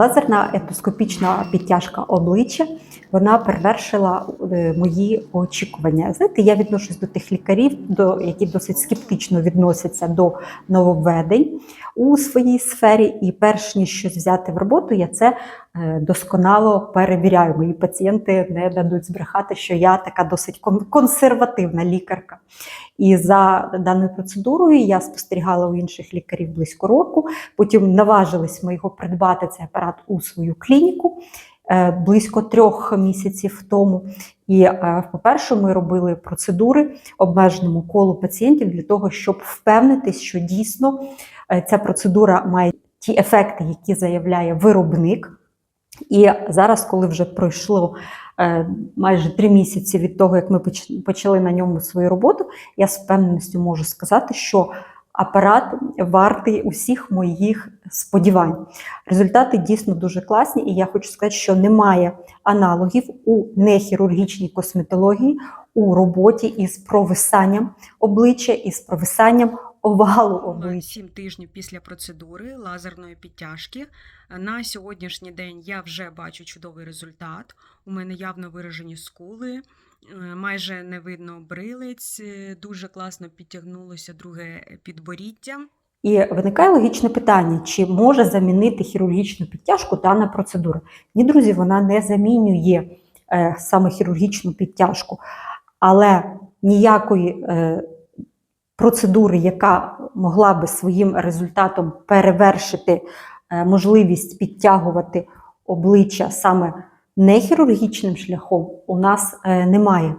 Лазерна ендоскопічна підтяжка обличчя вона перевершила е, мої очікування. Знаєте, я відношусь до тих лікарів, до які досить скептично відносяться до нововведень у своїй сфері. І перш ніж щось взяти в роботу, я це досконало перевіряю. Мої пацієнти не дадуть збрехати, що я така досить консервативна лікарка. І за даною процедурою я спостерігала у інших лікарів близько року. Потім наважились ми його придбати цей апарат у свою клініку е, близько трьох місяців тому. І, е, по-перше, ми робили процедури обмеженому колу пацієнтів для того, щоб впевнитись, що дійсно е, ця процедура має ті ефекти, які заявляє виробник. І зараз, коли вже пройшло е, майже три місяці від того, як ми почали на ньому свою роботу, я з впевненістю можу сказати, що апарат вартий усіх моїх сподівань. Результати дійсно дуже класні, і я хочу сказати, що немає аналогів у нехірургічній косметології у роботі із провисанням обличчя, із провисанням овалу обличчя. Сім тижнів після процедури лазерної підтяжки. На сьогоднішній день я вже бачу чудовий результат. У мене явно виражені скули, е, майже не видно брилець, е, дуже класно підтягнулося друге підборіддя. І виникає логічне питання: чи може замінити хірургічну підтяжку дана процедура? Ні, друзі, вона не замінює е, саме хірургічну підтяжку, але ніякої процедури, яка могла би своїм результатом перевершити е, можливість підтягувати обличчя саме нехірургічним шляхом, у нас е, немає.